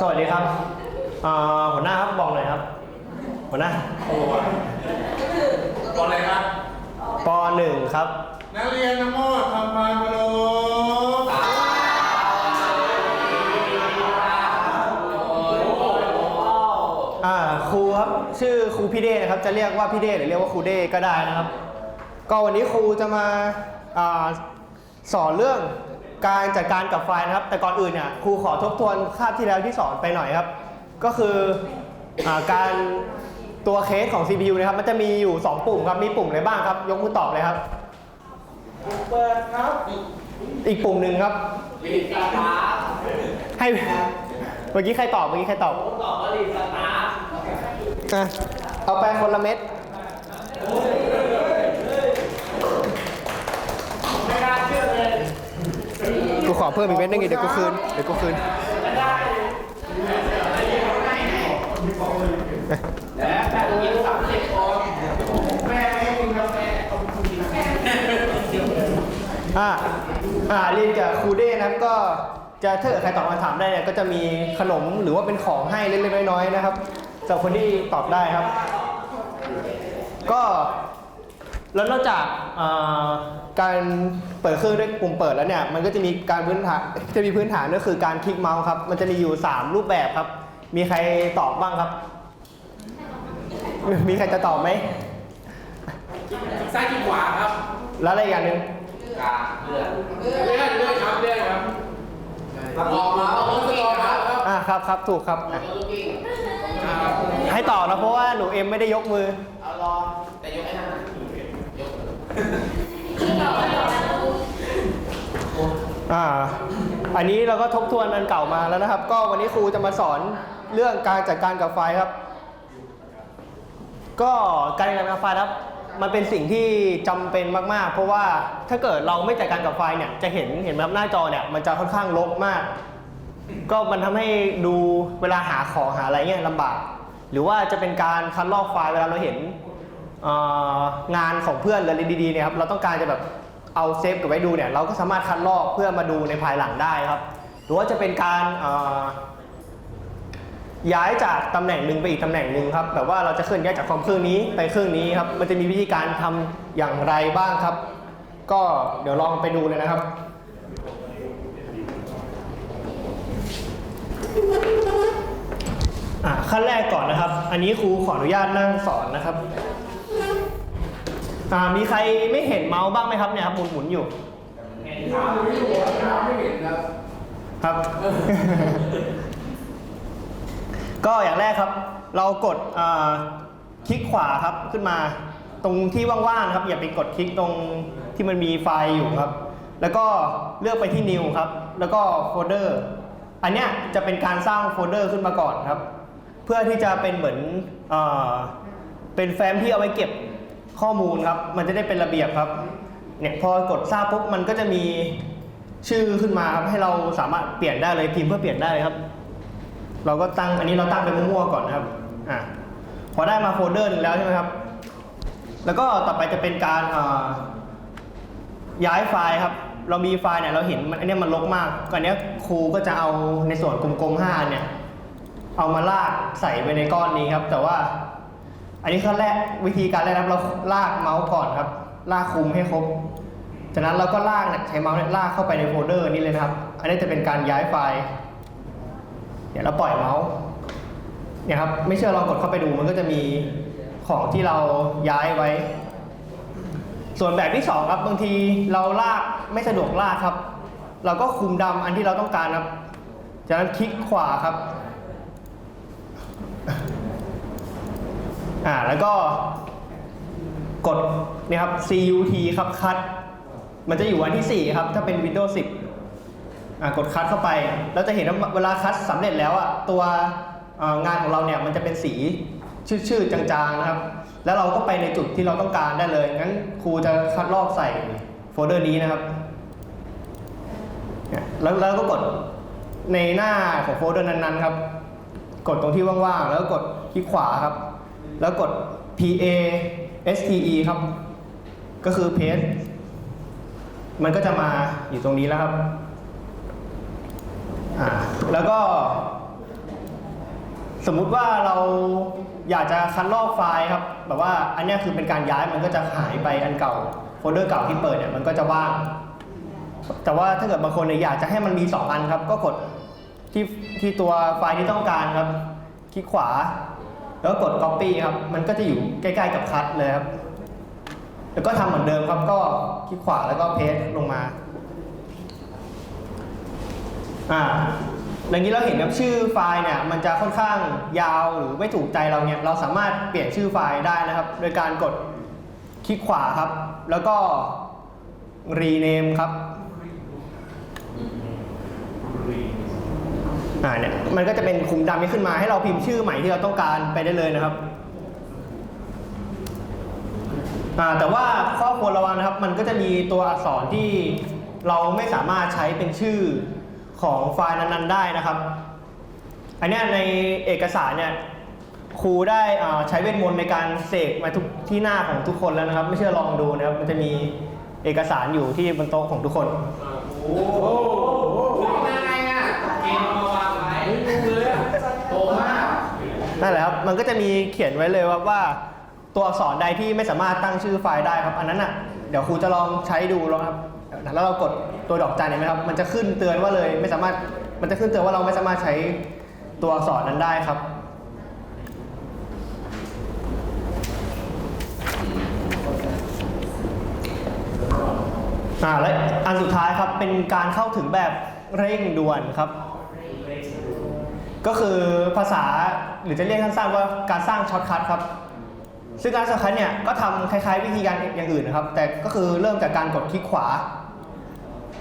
สวัสดีครับเอ่อหัวหน้าครับบอกหน่อยครับ หัวหน้าก่อนเลยครับ ปหนึ่งครับ นักเรียนทั้งหมดทำความเคารพอ่าครูครับชื่อครูพี่เด้นะครับ จะเรียกว่าพี่เด้หรือเรียกว่าครูเด้ก็ได้นะครับ ก็วันนี้ครูจะมาอ่าสอนเรื่อง การจัดการกับไฟล์นะครับ แต่ก่อนอื่นเนี่ยครูขอทบทวนคาบที่แล้วที่สอนไปหน่อยครับ ก็คืออาการตัวเคสของ CPU นะครับ มันจะมีอยู่ 2 ปุ่มครับ มีปุ่มอะไรบ้างครับ ยกมือตอบเลยครับ เปิดครับอีกปุ่มหนึ่งครับ รีสตาร์ทให้ เมื่อกี้ใครตอบเมื่อกี้ใครตอบผมตอบว่ารีสตาร์ทอะเอาไปคนละเม็ดไม่น่าเชื่อเลย กูข อเพิ่มอีกเม็ดนึงอีกเดี๋ยวกูคืนเดี๋ยวกูคืนและแบบกินสามสิบคนแม่ไม่กินกาแฟอ่าอ่าเรียนกับครูเด้นะครับก็จะถ้าเกิดใครตอบคำถามได้เนี่ยก็จะมีขนมหรือว่าเป็นของให้เล็กๆน้อยๆนะครับสำหรับคนที่ตอบได้ครับ ก็ แล้วนอกจากอ่าการเปิดเครื่องด้วยปุ่มเปิดแล้วเนี่ยมันก็จะมีการพื้นฐานจะมีพื้นฐานก็คือการคลิกเมาส์ครับ มันจะมีอยู่ 3 รูปแบบครับ มีใครตอบบ้างครับ มีใครจะตอบไหมซ้ายกินขวาครับ แล้วอะไรอีกอย่างหนึ่งกลางเลื่อนเลื่อนเลื่อนครับเลื่อนครับออกมาเอาลูกกิ้งครับอ่าครับครับถูกครับอะเอาลูกกิ้งให้ตอบนะเพราะว่าหนูเอ็มไม่ได้ยกมือเอาลองแต่ยกไอ้นั่นนะยก อ่า อันนี้เราก็ทบทวนอันเก่ามาแล้วนะครับ ก็วันนี้ครูจะมาสอนเรื่องการจัดการกับไฟครับ ก็การจัดการกับไฟครับ มันเป็นสิ่งที่จำเป็นมากๆ เพราะว่าถ้าเกิดเราไม่จัดการกับไฟเนี่ย จะเห็นเห็นไหมครับหน้าจอเนี่ย มันจะค่อนข้างรกมาก ก็มันทำให้ดูเวลาหาของหาอะไรเงี้ยลำบาก หรือว่าจะเป็นการคัดลอกไฟล์เวลาเราเห็น งานของเพื่อนหรืออะไรดีๆเนี่ยครับเราต้องการจะแบบเอาเซฟเก็บไว้ดูเนี่ยเราก็สามารถคัดลอกเพื่อมาดูในภายหลังได้ครับ หรือว่าจะเป็นการย้ายจากตำแหน่งหนึ่งไปอีกตำแหน่งหนึ่งครับแบบว่าเราจะเคลื่อนย้ายจากคอมเครื่องนี้ไปเครื่องนี้ครับมันจะมีวิธีการทำอย่างไรบ้างครับ ก็เดี๋ยวลองไปดูเลยนะครับขั้นแรกก่อนนะครับ อันนี้ครูขออนุญาตนั่งสอนนะครับ อ่ามีใครไม่เห็นเมาส์บ้างไหมครับเนี่ยครับหมุนหมุนๆอยู่เห็นครับไม่เห็นครับครับ ก็อย่างแรกครับ เรากดอ่าคลิกขวาครับขึ้นมา ตรงที่ว่างๆครับ อย่าไปกดคลิกตรงที่มันมีไฟล์อยู่ครับ แล้วก็เลือกไปที่ new ครับ แล้วก็โฟลเดอร์อันเนี้ยจะเป็นการสร้างโฟลเดอร์ขึ้นมาก่อนครับ เพื่อที่จะเป็นเหมือนเอ่อเป็นแฟ้มที่เอาไว้เก็บ ข้อมูลครับ มันจะได้เป็นระเบียบครับ เนี่ยพอกดทราบปุ๊บมันก็จะมีชื่อขึ้นมาครับให้เราสามารถเปลี่ยนได้เลยพิมพ์เพื่อเปลี่ยนได้เลยครับ เราก็ตั้งอันนี้เราตั้งเป็นมั่วๆก่อนนะครับอะพอได้มาโฟลเดอร์หนึ่งแล้วใช่ไหมครับ แล้วก็ต่อไปจะเป็นการย้ายไฟล์ครับ เรามีไฟล์เนี่ยเราเห็นมันอันเนี้ยมันรกมากก่อนเนี้ยครูก็จะเอาในส่วนกลมๆห้าเนี่ยเอามาลากใส่ไปในก้อนนี้ครับ แต่ว่า อันนี้ขั้นแรกวิธีการแรกนะครับเราลากเมาส์ก่อนครับ ลากคุมให้ครบ จากนั้นเราก็ลากเนี่ยใช้เมาส์เนี่ยลากเข้าไปในโฟลเดอร์นี้เลยนะครับ อันนี้จะเป็นการย้ายไฟล์เดี๋ยวเราปล่อยเมาส์เนี่ยครับไม่เชื่อลองกดเข้าไปดูมันก็จะมีของที่เราย้ายไว้ ส่วนแบบที่สองครับบางทีเราลากไม่สะดวกลากครับ เราก็คุมดำอันที่เราต้องการครับ จากนั้นคลิกขวาครับ อ่าแล้วก็กดเนี่ยครับ CUT ครับคัดมันจะอยู่อันที่ 4 ครับ ถ้าเป็น Windows 10อ่ากดคัดเข้าไป แล้วจะเห็นว่าเวลาคัดสำเร็จแล้วอะตัวงานของเราเนี่ยมันจะเป็นสีชื่อๆจางๆนะครับ แล้วเราก็ไปในจุดที่เราต้องการได้เลย งั้นครูจะคัดลอกใส่โฟลเดอร์นี้นะครับเนี่ยแล้วแล้วก็กดในหน้าของโฟลเดอร์นั้นๆครับ กดตรงที่ว่างๆ แล้วก็กดคลิกขวาครับ แล้วกด P A S T E ครับ ก็คือ paste มันก็จะมาอยู่ตรงนี้แล้วครับ อ่า แล้วก็ สมมุติว่าเราอยากจะคัดลอกไฟล์ครับ แบบว่าอันนี้คือเป็นการย้ายมันก็จะหายไปอันเก่าโฟลเดอร์เก่าที่เปิดเนี่ยมันก็จะว่าง แต่ว่าถ้าเกิดบางคนเนี่ยอยากจะให้มันมี 2 อันครับ ก็กดที่ที่ตัวไฟล์ที่ต้องการครับ คลิกขวา แล้วกด copy ครับ มันก็จะอยู่ใกล้ๆกับคัดเลยครับ แล้วก็ทำเหมือนเดิมครับ ก็คลิกขวาแล้วก็เพสลงมา อ่าอย่างนี้เราเห็นครับชื่อไฟล์เนี่ยมันจะค่อนข้างยาวหรือไม่ถูกใจเราเนี่ยเราสามารถเปลี่ยนชื่อไฟล์ได้นะครับ โดยการกดคลิกขวาครับ แล้วก็ rename ครับ อ่าเนี่ยมันก็จะเป็นคุมดำนี้ขึ้นมาให้เราพิมพ์ชื่อใหม่ที่เราต้องการไปได้เลยนะครับอ่าแต่ว่าข้อควรระวังนะครับ มันก็จะมีตัวอักษรที่เราไม่สามารถใช้เป็นชื่อของไฟล์นั้นๆได้นะครับ อันนี้ในเอกสารเนี่ยครูได้ใช้เวทมนต์ในการเสกมาทุกที่หน้าของทุกคนแล้วนะครับ ไม่เชื่อลองดูนะครับ มันจะมีเอกสารอยู่ที่บนโต๊ะของทุกคน นั่นแหละครับมันก็จะมีเขียนไว้เลยว่าว่า ตัวอักษรใดที่ไม่สามารถตั้งชื่อไฟล์ได้ครับอันนั้นอะเดี๋ยวครูจะลองใช้ดูลองครับแล้วเรากดตัวดอกจันเห็นไหมครับมันจะขึ้นเตือนว่าเลยไม่สามารถมันจะขึ้นเตือนว่าเราไม่สามารถใช้ตัวอักษรนั้นได้ครับอ่าและอันสุดท้ายครับเป็นการเข้าถึงแบบเร่งด่วนครับ ก็คือภาษาหรือจะเรียกสั้นๆว่าการสร้างช็อตคัทครับ ซึ่งการช็อตคัทเนี่ยก็ทำคล้ายๆวิธีการอย่างอื่นนะครับ แต่ก็คือเริ่มจากการกดคลิกขวา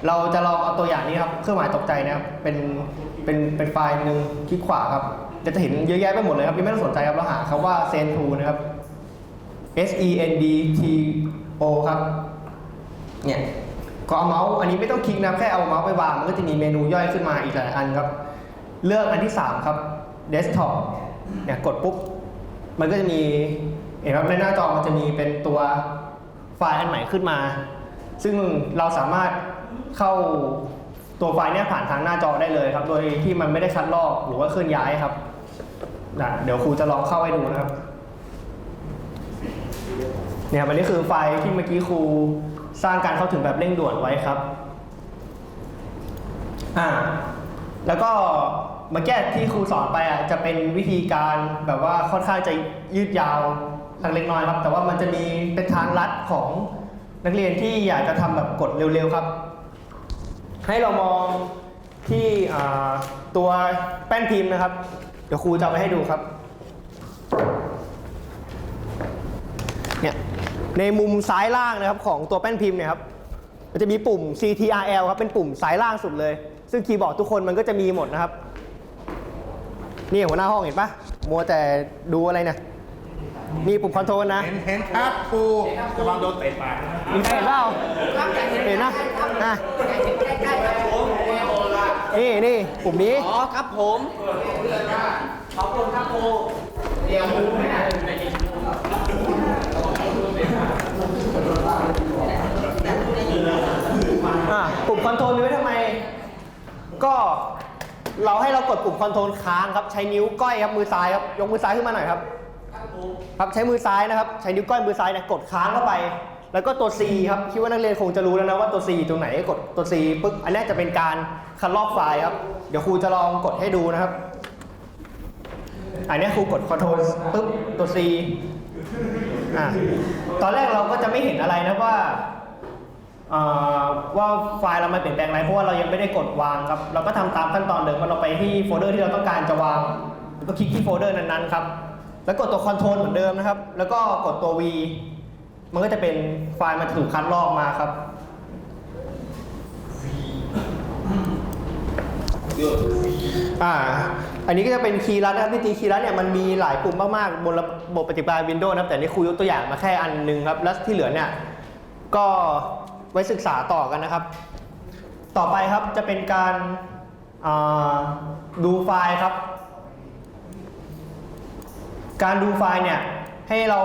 เราจะลองเอาตัวอย่างนี้ครับเครื่องหมายตกใจนะครับเป็นเป็นเป็นไฟล์หนึ่งคลิกขวาครับจะจะเห็นเยอะแยะไปหมดเลยครับยังไม่ต้องสนใจครับเราหาคำว่า send to นะครับ S E N D T O ครับเนี่ยก็เอาเมาส์อันนี้ไม่ต้องคลิกนะแค่เอาเมาส์ไปวางมันก็จะมีเมนูย่อยขึ้นมาอีกหลายอันครับ เลือกอันที่ 3 ครับ desktop เนี่ยกดปุ๊บ มันก็จะมีเห็นครับในหน้าจอมันจะมีเป็นตัวไฟล์อันใหม่ขึ้นมา ซึ่งเราสามารถเข้าตัวไฟล์เนี่ยผ่านทางหน้าจอได้เลยครับ โดยที่มันไม่ได้คัดลอกหรือว่าเคลื่อนย้ายครับนะเดี๋ยวครูจะลองเข้าให้ดูนะครับ เนี่ยครับอันนี้คือไฟล์ที่เมื่อกี้ครูสร้างการเข้าถึงแบบเร่งด่วนไว้ครับ อ่า แล้วก็ เมื่อกี้ที่ครูสอนไปอะจะเป็นวิธีการแบบว่าค่อนข้างจะยืดยาวทางเล็กน้อยครับ แต่ว่ามันจะมีเป็นทางลัดของนักเรียนที่อยากจะทำแบบกดเร็วๆครับ ให้เรามองที่ตัวแป้นพิมพ์นะครับ เดี๋ยวครูจะเอาไปให้ดูครับเนี่ยในมุมซ้ายล่างนะครับของตัวแป้นพิมพ์เนี่ยครับมันจะมีปุ่ม CTRL ครับเป็นปุ่มซ้ายล่างสุดเลย ซึ่งคีย์บอร์ดทุกคนมันก็จะมีหมดนะครับ นี่หัวหน้าห้องเห็นปะมัวแต่ดูอะไรเนี่ยมีปุ่มคอนโทรลนะ เห็นเห็นครับครูระวังโดนเตะปากนะมีใครเห็นเปล่าเห็นนะอะนี่นี่ปุ่มนี้ อ๋อครับผมอะปุ่มคอนโทรลมีไว้ทำไม ก็ เราให้เรากดปุ่มคอนโทรลค้างครับ ใช้นิ้วก้อยครับมือซ้ายครับ ยกมือซ้ายขึ้นมาหน่อยครับ ครับใช้มือซ้ายนะครับ ใช้นิ้วก้อยมือซ้ายเนี่ยกดค้างเข้าไป แล้วก็ตัว C ครับ คิดว่านักเรียนคงจะรู้แล้วนะว่าตัว C ตรงไหน กดตัว C ปึ๊บ อันนี้จะเป็นการคัดลอกไฟล์ครับ เดี๋ยวครูจะลองกดให้ดูนะครับ อันนี้ครูกด Ctrl ปึ๊บตัว C อะตอนแรกเราก็จะไม่เห็นอะไรนะว่า ว่าไฟล์เรามาเปลี่ยนแปลงอะไรเพราะว่าเรายังไม่ได้กดวางครับ เราก็ทำตามขั้นตอนเดิมว่าเราไปที่โฟลเดอร์ที่เราต้องการจะวางแล้วก็คลิกที่โฟลเดอร์นั้นๆครับ แล้วกดตัวคอนโทรลเหมือนเดิมนะครับ แล้วก็กดตัว V มันก็จะเป็นไฟล์มันจะถูกคัดลอกมาครับอ่า อันนี้ก็จะเป็นคีย์ลัดนะครับที่จริงคีย์ลัดเนี่ยมันมีหลายปุ่มมากๆบนระบบปฏิบัติการ Windows นะครับแต่นี่ครูยกตัวอย่างมาแค่อันหนึงครับ แล้วที่เหลือเนี่ยก็ ไว้ศึกษาต่อกันนะครับ ต่อไปครับจะเป็นการาดูไฟล์ครับ การดูไฟล์เนี่ยให้เรา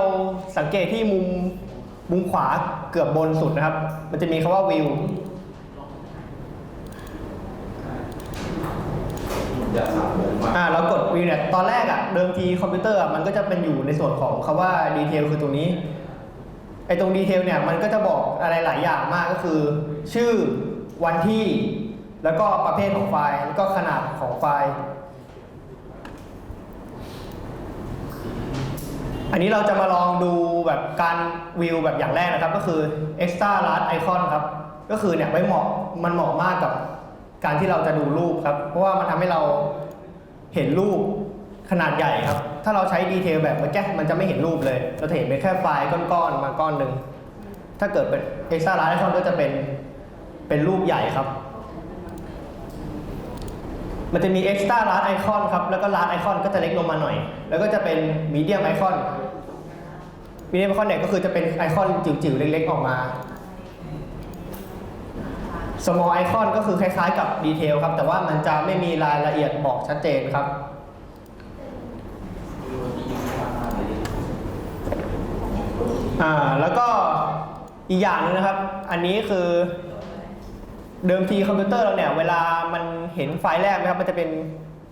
สังเกตที่มุมมุมขวาเกือบบนสุดนะครับ มันจะมีคำว่า view อ่าเรากด view เนี่ยตอนแรกอะเดิมทีคอมพิวเตอร์มันก็จะเป็นอยู่ในส่วนของคำว่าดีเทลคือตรงนี้ ไอตรงดีเทลเนี่ยมันก็จะบอกอะไรหลายอย่างมากก็คือ ชื่อวันที่ แล้วก็ประเภทของไฟล์แล้วก็ขนาดของไฟล์ อันนี้เราจะมาลองดูแบบการวิวแบบอย่างแรกนะครับ ก็คือ extra large icon ครับ ก็คือเนี่ยไว้เหมาะมันเหมาะมากกับการที่เราจะดูรูปครับ เพราะว่ามันทำให้เราเห็นรูป ขนาดใหญ่ครับ ถ้าเราใช้ดีเทลแบบเมื่อกี้มันจะไม่เห็นรูปเลย เราจะเห็นเป็นแค่ไฟล์ก้อนๆมาก้อนหนึ่ง ถ้าเกิดเป็น extra large icon ก็จะเป็นเป็นรูปใหญ่ครับ มันจะมี extra large icon ครับ แล้วก็ large icon ก็จะเล็กลงมาหน่อย แล้วก็จะเป็น medium icon medium icon เนี่ยก็คือจะเป็นไอคอนจิ๋วๆ เล็กๆ ออกมา small icon ก็คือคล้ายๆ กับดีเทลครับ แต่ว่ามันจะไม่มีรายละเอียดบอกชัดเจนครับ อ่าแล้วก็อีกอย่างหนึงนะครับ อันนี้คือ เดิมทีคอมพิวเตอร์เราเนี่ย เวลามันเห็นไฟล์แรกนะครับ มันจะเป็น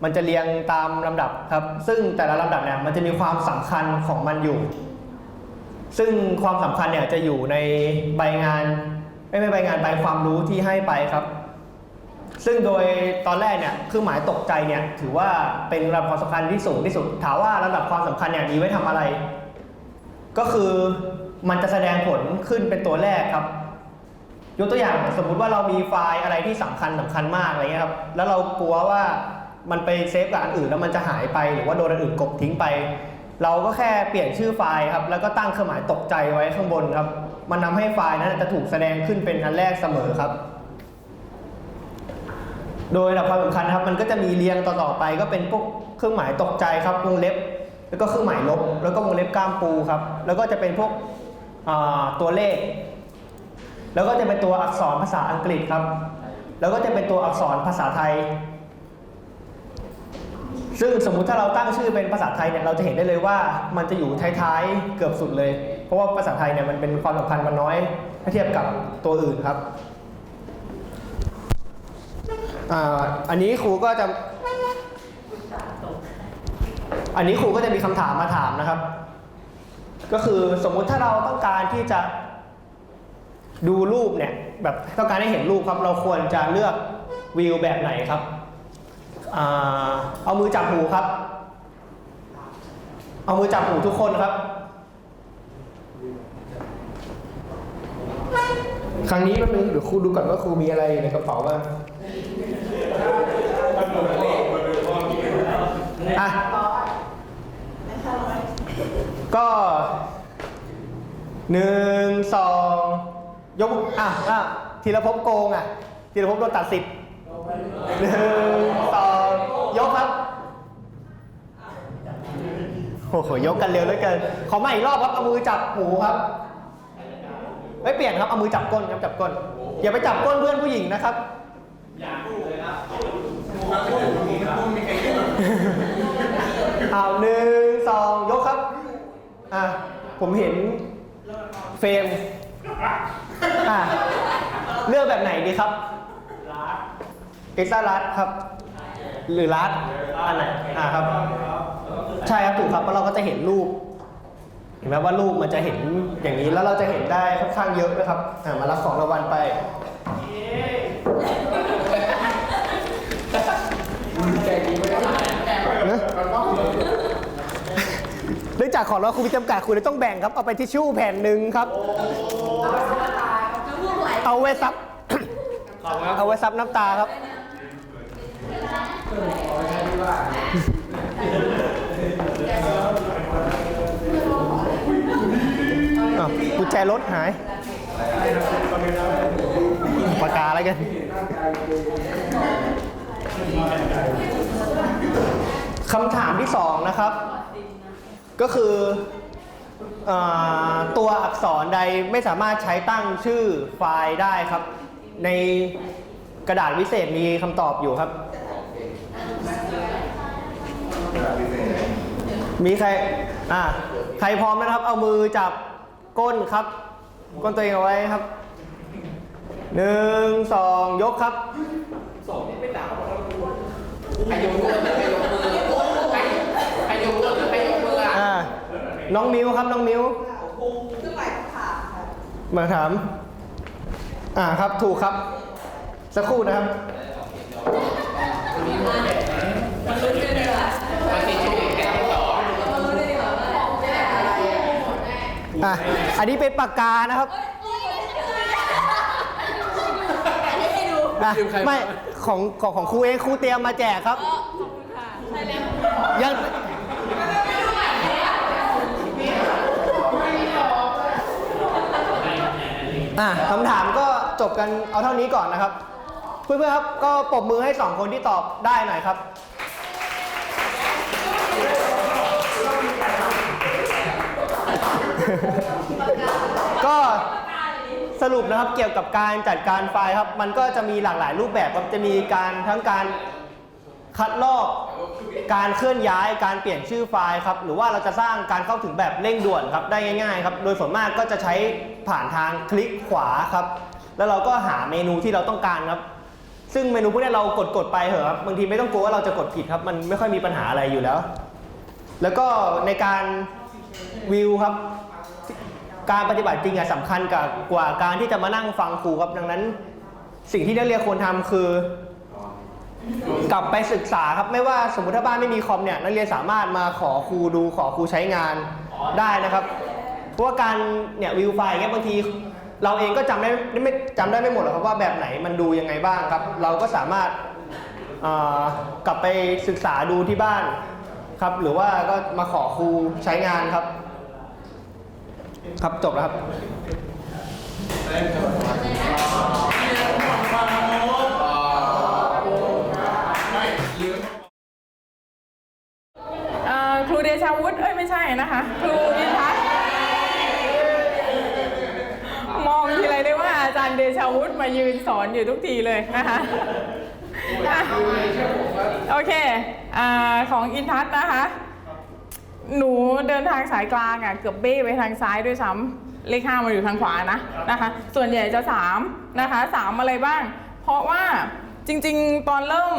มันจะเรียงตามลำดับครับ ซึ่งแต่ละลำดับเนี่ยมันจะมีความสำคัญของมันอยู่ ซึ่งความสำคัญเนี่ยจะอยู่ในใบงานไม่ไม่ใบงานใบความรู้ที่ให้ไปครับ ซึ่งโดยตอนแรกเนี่ยเครื่องหมายตกใจเนี่ยถือว่าเป็นระดับความสำคัญที่สูงที่สุด ถามว่าระดับความสำคัญเนี่ยมีไว้ทำอะไร ก็คือมันจะแสดงผลขึ้นเป็นตัวแรกครับ ยกตัวอย่างสมมุติว่าเรามีไฟล์อะไรที่สำคัญสำคัญมากอะไรเงี้ยครับ แล้วเรากลัวว่ามันไปเซฟกับอันอื่นแล้วมันจะหายไปหรือว่าโดนอันอื่นกบทิ้งไป เราก็แค่เปลี่ยนชื่อไฟล์ครับ แล้วก็ตั้งเครื่องหมายตกใจไว้ข้างบนครับ มันทำให้ไฟล์นั้นจะถูกแสดงขึ้นเป็นอันแรกเสมอครับ โดยหลักความสำคัญครับ มันก็จะมีเรียงต่อๆไป ก็เป็นพวกเครื่องหมายตกใจครับวงเล็บ แล้วก็เครื่องหมายลบ แล้วก็วงเล็บกล้ามปูครับ แล้วก็จะเป็นพวกตัวเลข แล้วก็จะเป็นตัวอักษรภาษาอังกฤษครับ แล้วก็จะเป็นตัวอักษรภาษาไทย ซึ่งสมมุติถ้าเราตั้งชื่อเป็นภาษาไทยเนี่ย เราจะเห็นได้เลยว่ามันจะอยู่ท้ายๆ เกือบสุดเลย เพราะว่าภาษาไทยเนี่ยมันเป็นความสำคัญมันน้อยถ้าเทียบกับตัวอื่นครับออันนี้ครูก็จะ อันนี้ครูก็จะมีคำถามมาถามนะครับ ก็คือสมมุติถ้าเราต้องการที่จะดูรูปเนี่ยแบบต้องการให้เห็นรูปครับ เราควรจะเลือกวิวแบบไหนครับ เอามือจับหูครับ เอามือจับหูทุกคนครับ ครั้งนี้แป๊บนึงเดี๋ยวครูดูก่อนว่าครูมีอะไรอยู่ในกระเป๋าบ้างอะ ก็หนึ่งสองยกอะอะธีรภพโกงอะธีรภพโดนตัดสิทธิ์หนึ่งสองยกครับโอ้โหยกกันเร็วเหลือเกินขอมาอีกรอบครับเอามือจับหูครับไม่เปลี่ยนครับเอามือจับก้นครับจับก้นอย่าไปจับก้นเพื่อนผู้หญิงนะครับเอาหนึ่ง สองยกครับ อะ ผมเห็นเฟรมอะ เลือกแบบไหนดีครับเอ็กซ์ตร้ารัดครับ หรือรัดอันไหนอะครับ ใช่ครับถูกครับเพราะเราก็จะเห็นรูป เห็นไหมว่ารูปมันจะเห็นอย่างนี้แล้วเราจะเห็นได้ค่อนข้างเยอะนะครับอะมารับของรางวัลไป เนื่องจากของเราคุณมีจำกัดคุณเลยต้องแบ่งครับ เอาไปทิชชู่แผ่นหนึ่งครับ เอาไว้ซับ เอาไว้ซับน้ำตาครับ อ้าวกุญแจรถหาย ปากกาอะไรกัน คำถามที่สองนะครับ ก็คืออาตัวอักษรใดไม่สามารถใช้ตั้งชื่อไฟล์ได้ครับ ในกระดาษวิเศษมีคำตอบอยู่ครับ มีใครอ่าใครพร้อมนะครับ เอามือจับก้นครับ ก้นตัวเองเอาไว้ครับหนึ่งสองยกครับใครยกมือใครยกมือใครใครยกมือใครยกมืออะ อ่า น้องมิวครับน้องมิวมาถาม อ่าครับถูกครับ สักครู่นะครับมาติดชื่อแค่ต่ออะอันนี้เป็นปากกานะครับอะไม่ของของของครูเองครูเตรียมมาแจกครับยัง อะคำถามก็จบกันเอาเท่านี้ก่อนนะครับ เพื่อนๆครับก็ปรบมือให้สองคนที่ตอบได้หน่อยครับ ก็สรุปนะครับเกี่ยวกับการจัดการไฟล์ครับ มันก็จะมีหลากหลายรูปแบบครับจะมีการทั้งการคัดลอก การเคลื่อนย้ายการเปลี่ยนชื่อไฟล์ครับหรือว่าเราจะสร้างการเข้าถึงแบบเร่งด่วนครับได้ง่ายๆครับโดยส่วนมากก็จะใช้ผ่านทางคลิกขวาครับแล้วเราก็หาเมนูที่เราต้องการครับ ซึ่งเมนูพวกนี้เรากดกดๆไปเหอะครับบางทีไม่ต้องกลัวว่าเราจะกดผิดครับ มันไม่ค่อยมีปัญหาอะไรอยู่แล้ว แล้วก็ในการวิวครับ การปฏิบัติจริงอะสำคัญกับกว่าการที่จะมานั่งฟังครูครับดังนั้น สิ่งที่นักเรียนควรทำคือ กลับไปศึกษาครับไม่ว่าสมมติถ้าบ้านไม่มีคอมเนี่ยนักเรียนสามารถมาขอครูดูขอครูใช้งานได้นะครับ เพราะว่าการเนี่ยวิวไฟล์อย่างเงี้ยบางที เราเองก็จำได้ไม่จำได้ไม่หมดหรอกครับว่าแบบไหนมันดูยังไงบ้างครับ เราก็สามารถกลับไปศึกษาดูที่บ้านครับ หรือว่าก็มาขอครูใช้งานครับ ครับจบแล้วครับ ชาวุฒิเอ้ยไม่ใช่นะคะครูอินทัศน์มองทีไรได้ว่าอาจารย์เดชาวุฒิมายืนสอนอยู่ทุกทีเลยนะคะโอเคอของอินทัศน์นะคะ หนูเดินทางสายกลางอะเกือบเบ้ไปทางซ้ายด้วยซ้ำเลขห้ามาอยู่ทางขวานะนะคะ ส่วนใหญ่จะสามนะคะสามอะไรบ้าง เพราะว่าจริง ๆ ตอนเริ่ม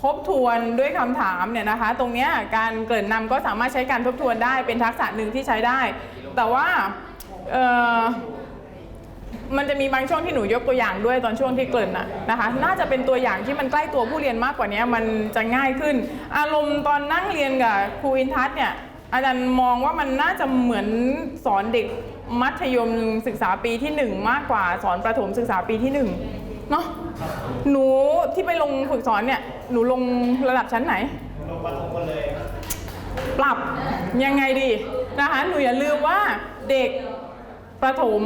ทบทวนด้วยคำถามเนี่ยนะคะ ตรงนี้การเกริ่นำก็สามารถใช้การทบทวนได้เป็นทักษะหนึ่งที่ใช้ได้ แต่ว่ามันจะมีบางช่วงที่หนูยกตัวอย่างด้วยตอนช่วงที่เกริ่นอะนะคะ น่าจะเป็นตัวอย่างที่มันใกล้ตัวผู้เรียนมากกว่านี้มันจะง่ายขึ้น อารมณ์ตอนนั่งเรียนกับครูอินทัศเนี่ยอาจารย์มองว่ามันน่าจะเหมือนสอนเด็กมัธยมศึกษาปีที่หนึ่งมากกว่าสอนประถมศึกษาปีที่หนึ่ง เนาะหนูที่ไปลงฝึกสอนเนี่ย หนูลงระดับชั้นไหนลงปรับยังไงดีนะคะหนูอย่าลืมว่าเด็กประถม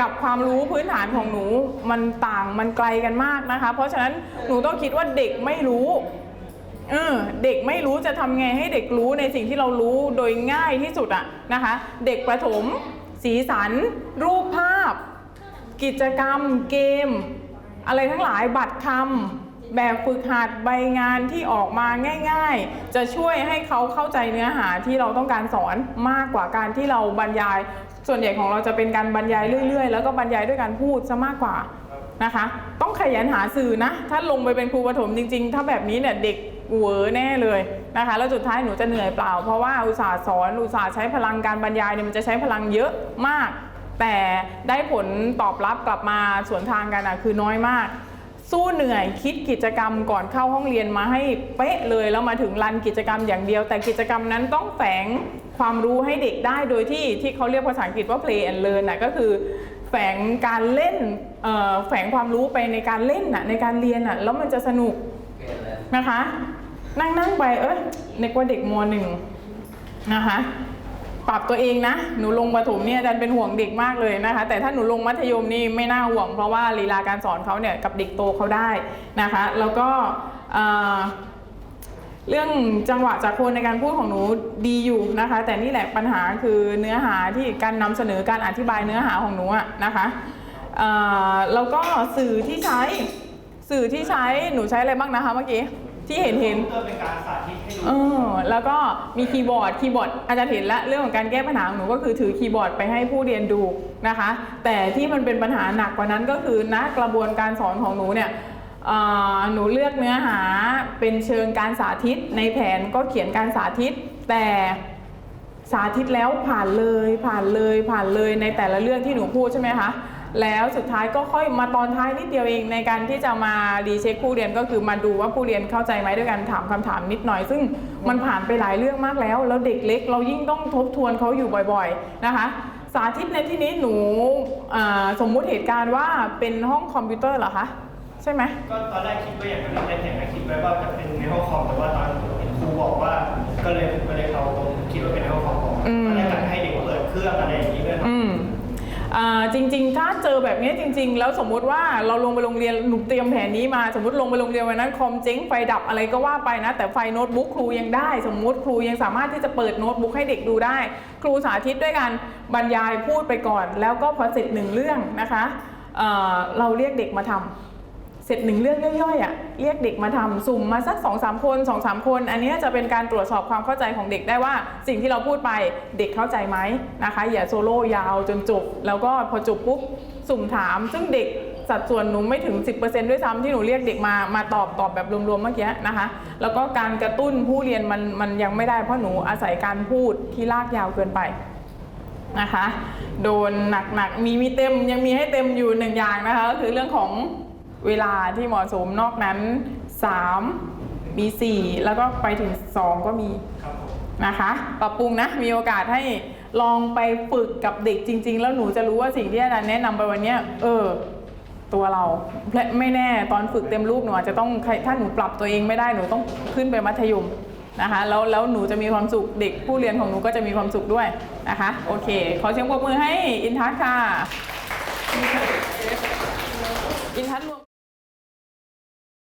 กับความรู้พื้นฐานของหนูมันต่างมันไกลกันมากนะคะ เพราะฉะนั้นหนูต้องคิดว่าเด็กไม่รู้เออเด็กไม่รู้จะทำไงให้เด็กรู้ในสิ่งที่เรารู้โดยง่ายที่สุดอะนะคะ เด็กประถม สีสัน รูปภาพ กิจกรรมเกม อะไรทั้งหลายบัตรคำแบบฝึกหัดใบงานที่ออกมาง่าย ๆ จะช่วยให้เขาเข้าใจเนื้อหาที่เราต้องการสอนมากกว่าการที่เราบรรยาย ส่วนใหญ่ของเราจะเป็นการบรรยายเรื่อย ๆ แล้วก็บรรยายด้วยการพูดซะมากกว่านะคะ ต้องขยันหาสื่อนะ ถ้าลงไปเป็นครูประถมจริง ๆ ถ้าแบบนี้เนี่ยเด็กเวอแน่เลยนะคะ แล้วสุดท้ายหนูจะเหนื่อยเปล่า เพราะว่าอุตสาห์สอนอุตสาห์ใช้พลังการบรรยายเนี่ยมันจะใช้พลังเยอะมาก แต่ได้ผลตอบรับกลับมาสวนทางกันอะคือน้อยมาก สู้เหนื่อยคิดกิจกรรมก่อนเข้าห้องเรียนมาให้เป๊ะเลยแล้วมาถึงรันกิจกรรมอย่างเดียว แต่กิจกรรมนั้นต้องแฝงความรู้ให้เด็กได้โดยที่ที่เขาเรียกภาษาอังกฤษว่า play and learn นะก็คือแฝงการเล่นเอ่อแฝงความรู้ไปในการเล่นน่ะในการเรียนน่ะแล้วมันจะสนุกนะคะ นั่งนั่งไปเอ้ยนึกว่าเด็กมหนึ่งนะคะ ปรับตัวเองนะ หนูลงประถมเนี่ยอาจารย์เป็นห่วงเด็กมากเลยนะคะ แต่ถ้าหนูลงมัธยมนี่ไม่น่าห่วง เพราะว่าลีลาการสอนเขาเนี่ยกับเด็กโตเขาได้นะคะ แล้วก็เรื่องจังหวะจากคนในการพูดของหนูดีอยู่นะคะ แต่นี่แหละปัญหาคือเนื้อหาที่การนำเสนอการอธิบายเนื้อหาของหนูอะนะคะแล้วก็สื่อที่ใช้สื่อที่ใช้หนูใช้อะไรบ้างนะคะเมื่อกี้ ที่เห็นเห็นเพื่อเป็นการสาธิตให้ดูเออแล้วก็มีคีย์บอร์ดคีย์บอร์ดอาจารย์เห็นแล้วเรื่องของการแก้ปัญหาของหนูก็คือถือคีย์บอร์ดไปให้ผู้เรียนดูนะคะ แต่ที่มันเป็นปัญหาหนักกว่านั้นก็คือณกระบวนการสอนของหนูเนี่ยเอ่อหนูเลือกเนื้อหาเป็นเชิงการสาธิต ในแผนก็เขียนการสาธิต แต่สาธิตแล้วผ่านเลยผ่านเลยผ่านเลยในแต่ละเรื่องที่หนูพูดใช่ไหมคะ แล้วสุดท้ายก็ค่อยมาตอนท้ายนิดเดียวเองในการที่จะมารีเช็คผู้เรียนก็คือมาดูว่าผู้เรียนเข้าใจไหมด้วยการถามคำถามนิดหน่อย ซึ่งมันผ่านไปหลายเรื่องมากแล้ว แล้วเด็กเล็ก เรายิ่งต้องทบทวนเขาอยู่บ่อยๆนะคะ สาธิตในที่นี้หนูอ่าสมมุติเหตุการณ์ว่าเป็นห้องคอมพิวเตอร์เหรอคะใช่ไหมก็ตอนแรกคิดไว้อย่างนั้นในแผนก็คิดไว้ว่าจะเป็นในห้องคอมแต่ว่าตอนเห็นครูบอกว่าก็เลยก็เลยเอาตรงคิดว่าเป็นในห้องคอมก่อนอืมตอนแรกกะให้เด็กเปิดเครื่องอะไรอย่างนี้ด้วยครับอืมอ่า จริง ๆ ถ้าเจอแบบนี้จริง ๆ แล้วสมมุติว่าเราลงไปโรงเรียนหนูเตรียมแผนนี้มาสมมติลงไปโรงเรียนวันนั้นคอมเจ๊งไฟดับอะไรก็ว่าไปนะ แต่ไฟโน้ตบุ๊กครูยังได้ สมมุติครูยังสามารถที่จะเปิดโน้ตบุ๊กให้เด็กดูได้ ครูสาธิตด้วยกันบรรยายพูดไปก่อน แล้วก็พอเสร็จหนึ่งเรื่องนะคะเเราเรียกเด็กมาทำ เสร็จหนึ่งเรื่องย่อยๆอะเรียกเด็กมาทำสุ่มมาสักสองสามคนสองสามคน อันนี้จะเป็นการตรวจสอบความเข้าใจของเด็กได้ว่า สิ่งที่เราพูดไปเด็กเข้าใจไหมนะคะอย่าโซโล่ยาวจนจบแล้วก็พอจบปุ๊บสุ่มถาม ซึ่งเด็กสัดส่วนหนูไม่ถึง 10%ด้วยซ้ำที่หนูเรียกเด็กมามาตอบตอบแบบรวมๆเมื่อกี้นะคะ แล้วก็การกระตุ้นผู้เรียนมันมันยังไม่ได้เพราะหนูอาศัยการพูดที่ลากยาวเกินไปนะคะ โดนหนักๆมีมีเต็มยังมีให้เต็มอยู่หนึ่งอย่างนะคะก็คือเรื่องของ เวลาที่เหมาะสมนอกนั้น 3 มี 4 แล้วก็ไปถึง 2 ก็มีนะคะปรับปรุงนะมีโอกาสให้ลองไปฝึกกับเด็กจริง ๆ แล้วหนูจะรู้ว่าสิ่งที่อาจารย์แนะนำไปวันนี้เออ ตัวเราไม่แน่ตอนฝึกเต็มรูปหนูอาจจะต้องถ้าหนูปรับตัวเองไม่ได้หนูต้องขึ้นไปมัธยมนะคะแล้วแล้วหนูจะมีความสุขเด็กผู้เรียนของหนูก็จะมีความสุขด้วยนะคะ โอเค ขอเสียงปรบมือให้อินทัศน์ค่ะอินทัศน์รวม